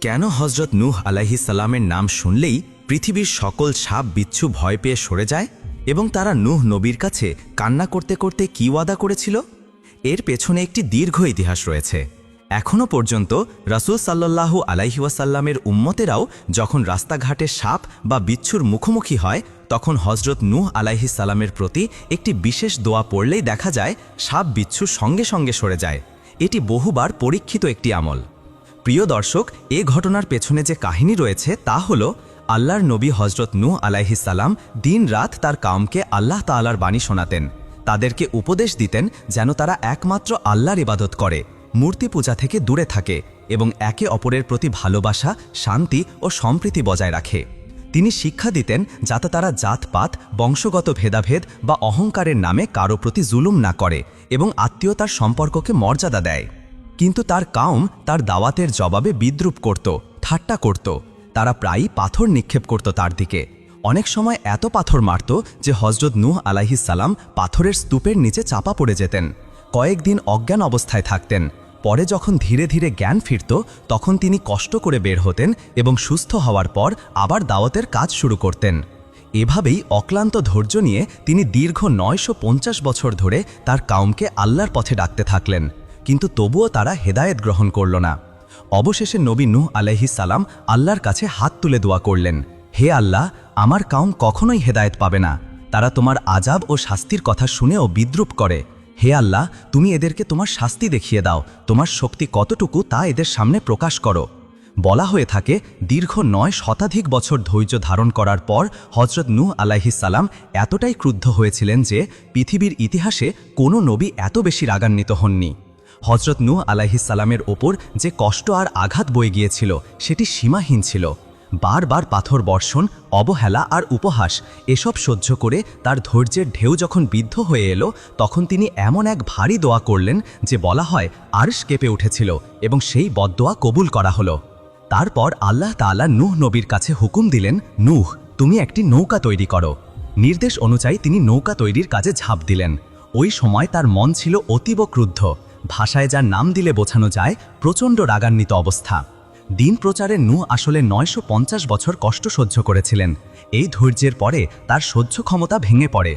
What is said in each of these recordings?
কেন হজরত নূহ সালামের নাম শুনলেই পৃথিবীর সকল সাপ বিচ্ছু ভয় পেয়ে সরে যায় এবং তারা নূহ নবীর কাছে কান্না করতে করতে কি ওয়াদা করেছিল? এর পেছনে একটি দীর্ঘ ইতিহাস রয়েছে। এখনও পর্যন্ত রাসূল সাল্লাল্লাহু আলাইহি ওয়াসাল্লামের উম্মতেরাও যখন রাস্তাঘাটে সাপ বা বিচ্ছুর মুখোমুখি হয়, তখন হজরত নূহ আলাইহিস সালামের প্রতি একটি বিশেষ দোয়া পড়লেই দেখা যায়, সাপ বিচ্ছু সঙ্গে সঙ্গে সরে যায়। এটি বহুবার পরীক্ষিত একটি আমল। প্রিয় দর্শক, এ ঘটনার পেছনে যে কাহিনী রয়েছে তা হল, আল্লাহর নবী হজরত নূহ আলাইহিসাল্লাম দিন রাত তার কামকে আল্লাহ তাআলার বাণী শোনাতেন। তাদেরকে উপদেশ দিতেন যেন তারা একমাত্র আল্লাহর ইবাদত করে, মূর্তি পূজা থেকে দূরে থাকে এবং একে অপরের প্রতি ভালোবাসা, শান্তি ও সম্প্রীতি বজায় রাখে। তিনি শিক্ষা দিতেন যাতে তারা জাতপাত, বংশগত ভেদাভেদ বা অহংকারের নামে কারও প্রতি জুলুম না করে এবং আত্মীয়তার সম্পর্ককে মর্যাদা দেয়। কিন্তু তার কাউম তার দাওয়াতের জবাবে বিদ্রুপ করত, ঠাট্টা করত। তারা প্রায়ই পাথর নিক্ষেপ করত তার দিকে। অনেক সময় এত পাথর মারত যে হজরত নূহ সালাম পাথরের স্তূপের নিচে চাপা পড়ে যেতেন। কয়েকদিন অজ্ঞান অবস্থায় থাকতেন। পরে যখন ধীরে ধীরে জ্ঞান ফিরত, তখন তিনি কষ্ট করে বের হতেন এবং সুস্থ হওয়ার পর আবার দাওয়াতের কাজ শুরু করতেন। এভাবেই অক্লান্ত ধৈর্য নিয়ে তিনি দীর্ঘ নয়শো পঞ্চাশ বছর ধরে তার কাউমকে আল্লাহর পথে ডাকতে থাকলেন। কিন্তু তবুও তারা হেদায়েত গ্রহণ করল না। অবশেষে নবী নূহ সালাম আল্লাহর কাছে হাত তুলে দোয়া করলেন, হে আল্লাহ, আমার কাউম কখনোই হেদায়েত পাবে না। তারা তোমার আজাব ও শাস্তির কথা শুনেও বিদ্রুপ করে। হে আল্লাহ, তুমি এদেরকে তোমার শাস্তি দেখিয়ে দাও। তোমার শক্তি কতটুকু তা এদের সামনে প্রকাশ করো। বলা হয়ে থাকে, দীর্ঘ নয় শতাধিক বছর ধৈর্য ধারণ করার পর হজরত নূহ আলাইহিসাল্লাম এতটাই ক্রুদ্ধ হয়েছিলেন যে পৃথিবীর ইতিহাসে কোনো নবী এত বেশি রাগান্বিত হননি। হজরত নূহ আলাইহিসাল্লামের ওপর যে কষ্ট আর আঘাত বয়ে গিয়েছিল, সেটি সীমাহীন ছিল। বারবার পাথর বর্ষণ, অবহেলা আর উপহাস, এসব সহ্য করে তার ধৈর্যের ঢেউ যখন বিদ্ধ হয়ে এলো, তখন তিনি এমন এক ভারী দোয়া করলেন যে বলা হয়, আরশ কেঁপে উঠেছিল এবং সেই বদদোয়া কবুল করা হলো। তারপর আল্লাহ তাআলা নূহ নবীর কাছে হুকুম দিলেন, নূহ, তুমি একটি নৌকা তৈরি করো। নির্দেশ অনুযায়ী তিনি নৌকা তৈরির কাজে ঝাঁপ দিলেন। ওই সময় তার মন ছিল অতীব ক্রুদ্ধ। ভাষায় যার নাম দিলে বোঝানো যায় প্রচণ্ড রাগান্বিত অবস্থা। দিন প্রচারে নু আসলে নয়শো পঞ্চাশ বছর কষ্ট সহ্য করেছিলেন। এই ধৈর্যের পরে তার সহ্য ক্ষমতা ভেঙে পড়ে।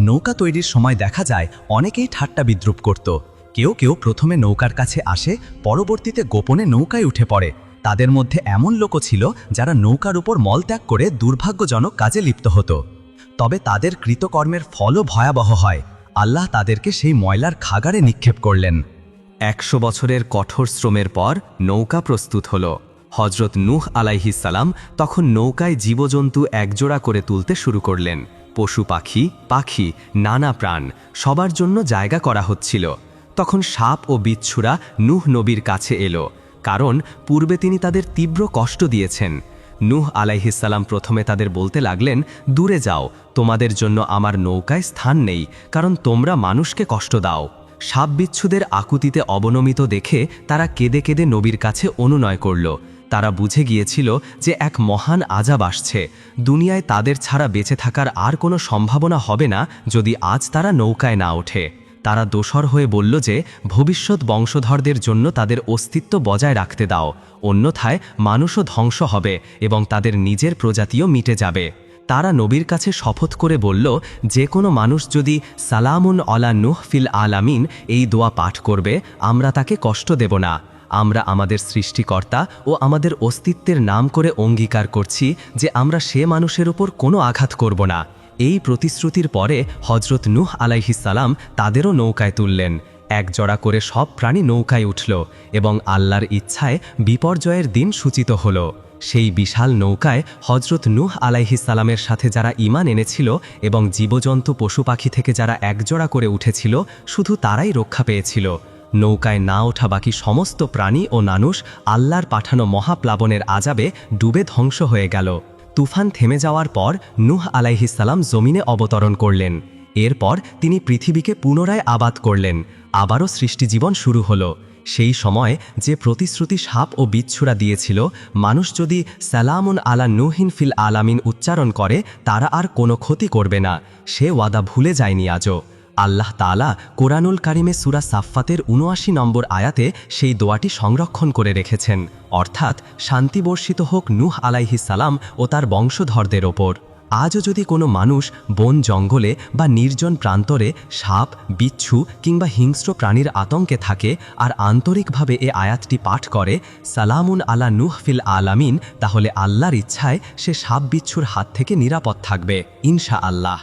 নৌকা তৈরির সময় দেখা যায় অনেকেই ঠাট্টা বিদ্রুপ করত। কেউ কেউ প্রথমে নৌকার কাছে আসে, পরবর্তীতে গোপনে নৌকায় উঠে পড়ে। তাদের মধ্যে এমন লোকও ছিল যারা নৌকার উপর মলত্যাগ করে দুর্ভাগ্যজনক কাজে লিপ্ত হতো। তবে তাদের কৃতকর্মের ফলও ভয়াবহ হয়। আল্লাহ তাদেরকে সেই ময়লার খাগারে নিক্ষেপ করলেন। একশো বছরের কঠোর শ্রমের পর নৌকা প্রস্তুত হল। হজরত নূহ আলাইহিসালাম তখন নৌকায় জীবজন্তু একজোড়া করে তুলতে শুরু করলেন। পশু পাখি পাখি, নানা প্রাণ, সবার জন্য জায়গা করা হচ্ছিল। তখন সাপ ও বিচ্ছুরা নূহ নবীর কাছে এলো, কারণ পূর্বে তিনি তাদের তীব্র কষ্ট দিয়েছেন। নূহ আলাইহিসাল্লাম প্রথমে তাদের বলতে লাগলেন, দূরে যাও, তোমাদের জন্য আমার নৌকায় স্থান নেই, কারণ তোমরা মানুষকে কষ্ট দাও। সাপ বিচ্ছুদের আকুতিতে অবনমিত দেখে তারা কেঁদে কেঁদে নবীর কাছে অনুনয় করল। তারা বুঝে গিয়েছিল যে এক মহান আজাব আসছে। দুনিয়ায় তাদের ছাড়া বেঁচে থাকার আর কোনো সম্ভাবনা হবে না যদি আজ তারা নৌকায় না ওঠে। তারা দোসর হয়ে বলল যে, ভবিষ্যৎ বংশধরদের জন্য তাদের অস্তিত্ব বজায় রাখতে দাও। অন্যথায় মানুষও ধ্বংস হবে এবং তাদের নিজের প্রজাতিও মিটে যাবে। তারা নবীর কাছে শপথ করে বলল, যে কোনো মানুষ যদি সালামুন অলা নুহ ফিল আলামিন এই দোয়া পাঠ করবে, আমরা তাকে কষ্ট দেব না। আমরা আমাদের সৃষ্টিকর্তা ও আমাদের অস্তিত্বের নাম করে অঙ্গীকার করছি যে আমরা সে মানুষের উপর কোনো আঘাত করব না। এই প্রতিশ্রুতির পরে হজরত নূহ আলাইহিসালাম তাদেরও নৌকায় তুললেন। এক জড়া করে সব প্রাণী নৌকায় উঠল এবং আল্লাহর ইচ্ছায় বিপর্যয়ের দিন সূচিত হল। সেই বিশাল নৌকায় হজরত নূহ আলাইহিসালামের সাথে যারা ইমান এনেছিল এবং জীবজন্তু পশু পাখি থেকে যারা একজোড়া করে উঠেছিল, শুধু তারাই রক্ষা পেয়েছিল। নৌকায় না ওঠা বাকি সমস্ত প্রাণী ও মানুষ আল্লাহর পাঠানো মহাপ্লাবনের আজাবে ডুবে ধ্বংস হয়ে গেল। তুফান থেমে যাওয়ার পর নূহ আলাইহিসাল্লাম জমিনে অবতরণ করলেন। এরপর তিনি পৃথিবীকে পুনরায় আবাদ করলেন। আবারও সৃষ্টিজীবন শুরু হলো। সেই সময় যে প্রতিশ্রুতি সাপ ও বিচ্ছুরা দিয়েছিল, মানুষ যদি সালামুন আলা নুহিন ফিল আলামিন উচ্চারণ করে, তারা আর কোনো ক্ষতি করবে না। সে ওয়াদা ভুলে যায়নি আজও। আল্লাহ তালা কোরআনুল কারিমে সুরা সাফফাতের উনআশি নম্বর আয়াতে সেই দোয়াটি সংরক্ষণ করে রেখেছেন। অর্থাৎ শান্তি বর্ষিত হোক নূহ আলাইহি সালাম ও তার বংশধরদের ওপর। আজও যদি কোনো মানুষ বন জঙ্গলে বা নির্জন প্রান্তরে সাপ, বিচ্ছু কিংবা হিংস্র প্রাণীর আতঙ্কে থাকে আর আন্তরিকভাবে এ আয়াতটি পাঠ করে, সালামুন আলা নুহ ফিল আলামিন, তাহলে আল্লাহর ইচ্ছায় সে সাপ, বিচ্ছুর হাত থেকে নিরাপদ থাকবে ইনশা আল্লাহ